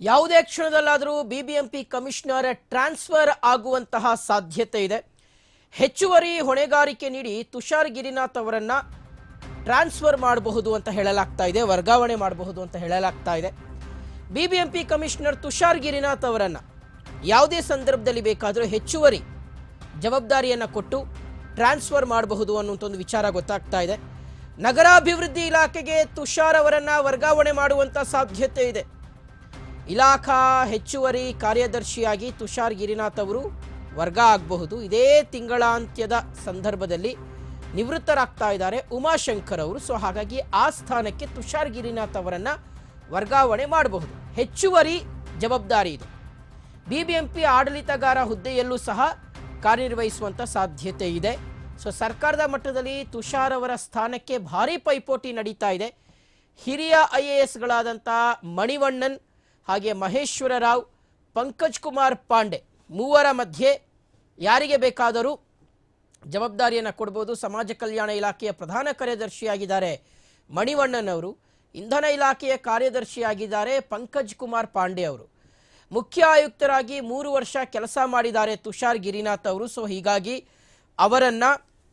ಯಾವುದೇ ಕ್ಷಣದಲ್ಲಾದರೂ BBMP commissioner transfer ಆಗುವಂತಹ ಸಾಧ್ಯತೆ ಇದೆ. ಹೆಚ್ಚುವರಿ ಹೊಣೆಗಾರಿಕೆ ನೀಡಿ ತುಷಾರ್ ಗಿರಿನಾಥ್ ಅವರನ್ನ ಟ್ರಾನ್ಸ್ಫರ್ ಮಾಡಬಹುದು ಅಂತ ಹೇಳಲಾಗ್ತಾ ಇದೆ, ವರ್ಗಾವಣೆ ಮಾಡಬಹುದು ಅಂತ ಹೇಳಲಾಗ್ತಾ ಇದೆ. ಬಿಬಿಎಂಪಿ ಕಮಿಷನರ್ ತುಷಾರ್ ಗಿರಿನಾಥ್ ಅವರನ್ನ ಯಾವುದೇ ಸಂದರ್ಭದಲ್ಲಿ ಬೇಕಾದರೂ ಹೆಚ್ಚುವರಿ ಜವಾಬ್ದಾರಿಯನ್ನು ಕೊಟ್ಟು ಟ್ರಾನ್ಸ್ಫರ್ ಮಾಡಬಹುದು ಅನ್ನುವಂಥ ಒಂದು ವಿಚಾರ ಗೊತ್ತಾಗ್ತಾ ಇದೆ. ನಗರಾಭಿವೃದ್ಧಿ ಇಲಾಖೆಗೆ ತುಷಾರ್ ಅವರನ್ನ ವರ್ಗಾವಣೆ ಮಾಡುವಂಥ ಸಾಧ್ಯತೆ ಇದೆ. ಇಲಾಖಾ ಹೆಚ್ಚುವರಿ ಕಾರ್ಯದರ್ಶಿಯಾಗಿ ತುಷಾರ್ ಗಿರಿನಾಥ್ ಅವರು ವರ್ಗ ಆಗಬಹುದು. ಇದೇ ತಿಂಗಳಾಂತ್ಯದ ಸಂದರ್ಭದಲ್ಲಿ ನಿವೃತ್ತರಾಗ್ತಾ ಇದ್ದಾರೆ ಉಮಾಶಂಕರ್ ಅವರು. ಸೊ, ಹಾಗಾಗಿ ಆ ಸ್ಥಾನಕ್ಕೆ ತುಷಾರ್ ಗಿರಿನಾಥ್ ಅವರನ್ನ ವರ್ಗಾವಣೆ ಮಾಡಬಹುದು. ಹೆಚ್ಚುವರಿ ಜವಾಬ್ದಾರಿ ಇದು. ಬಿಬಿಎಂಪಿ ಆಡಳಿತಗಾರ ಹುದ್ದೆಯಲ್ಲೂ ಸಹ ಕಾರ್ಯನಿರ್ವಹಿಸುವಂಥ ಸಾಧ್ಯತೆ ಇದೆ. ಸೊ, ಸರ್ಕಾರದ ಮಟ್ಟದಲ್ಲಿ ತುಷಾರ್ ಅವರ ಸ್ಥಾನಕ್ಕೆ ಭಾರಿ ಪೈಪೋಟಿ ನಡೀತಾ ಇದೆ. ಹಿರಿಯ ಐ ಎ ಎಸ್ಗಳಾದಂಥ ಮಣಿವಣ್ಣನ್ ಹಾಗೆ ಮಹೇಶ್ವರ ರಾವ್ ಪಂಕಜ್ ಕುಮಾರ್ ಪಾಂಡೆ ಮೂವರ ಮಧ್ಯೆ ಯಾರಿಗೆ ಬೇಕಾದರೂ ಜವಾಬ್ದಾರಿಯನ್ನು ಕೊಡ್ಬೋದು. ಸಮಾಜ ಕಲ್ಯಾಣ ಇಲಾಖೆಯ ಪ್ರಧಾನ ಕಾರ್ಯದರ್ಶಿಯಾಗಿದ್ದಾರೆ ಮಣಿವಣ್ಣನವರು. ಇಂಧನ ಇಲಾಖೆಯ ಕಾರ್ಯದರ್ಶಿಯಾಗಿದ್ದಾರೆ ಪಂಕಜ್ ಕುಮಾರ್ ಪಾಂಡೆ ಅವರು. ಮುಖ್ಯ ಆಯುಕ್ತರಾಗಿ ಮೂರು ವರ್ಷ ಕೆಲಸ ಮಾಡಿದ್ದಾರೆ ತುಷಾರ್ ಗಿರಿನಾಥ್ ಅವರು. ಸೊ, ಹೀಗಾಗಿ ಅವರನ್ನು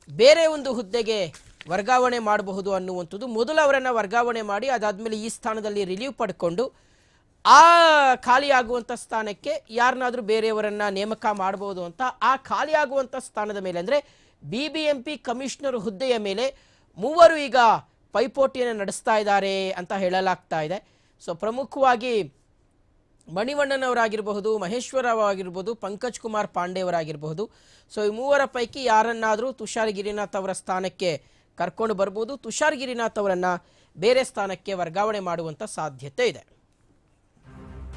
ಬೇರೆ ಒಂದು ಹುದ್ದೆಗೆ ವರ್ಗಾವಣೆ ಮಾಡಬಹುದು ಅನ್ನುವಂಥದ್ದು. ಮೊದಲು ಅವರನ್ನು ವರ್ಗಾವಣೆ ಮಾಡಿ ಅದಾದಮೇಲೆ ಈ ಸ್ಥಾನದಲ್ಲಿ ರಿಲೀವ್ ಪಡ್ಕೊಂಡು ಆ ಖಾಲಿ ಆಗುವಂಥ ಸ್ಥಾನಕ್ಕೆ ಯಾರನ್ನಾದರೂ ಬೇರೆಯವರನ್ನ ನೇಮಕ ಮಾಡಬಹುದು ಅಂತ ಆ ಖಾಲಿ ಆಗುವಂಥ ಸ್ಥಾನದ ಮೇಲೆ ಅಂದರೆ B B M P commissioner ಹುದ್ದೆಯ ಮೇಲೆ ಮೂವರು ಈಗ ಪೈಪೋಟಿಯನ್ನು ನಡೆಸ್ತಾ ಇದ್ದಾರೆ ಅಂತ ಹೇಳಲಾಗ್ತಾ ಇದೆ. ಸೊ ಪ್ರಮುಖವಾಗಿ ಮಣಿವಣ್ಣನವರಾಗಿರಬಹುದು ಮಹೇಶ್ವರವಾಗಿರ್ಬೋದು ಪಂಕಜ್ ಕುಮಾರ್ ಪಾಂಡೆಯವರಾಗಿರಬಹುದು. ಸೊ ಈ ಮೂವರ ಪೈಕಿ ಯಾರನ್ನಾದರೂ ತುಷಾರ್ ಗಿರಿನಾಥ್ ಅವರ ಸ್ಥಾನಕ್ಕೆ ಕರ್ಕೊಂಡು ಬರ್ಬೋದು. ತುಷಾರ್ ಗಿರಿನಾಥ್ ಅವರನ್ನು ಬೇರೆ ಸ್ಥಾನಕ್ಕೆ ವರ್ಗಾವಣೆ ಮಾಡುವಂಥ ಸಾಧ್ಯತೆ ಇದೆ.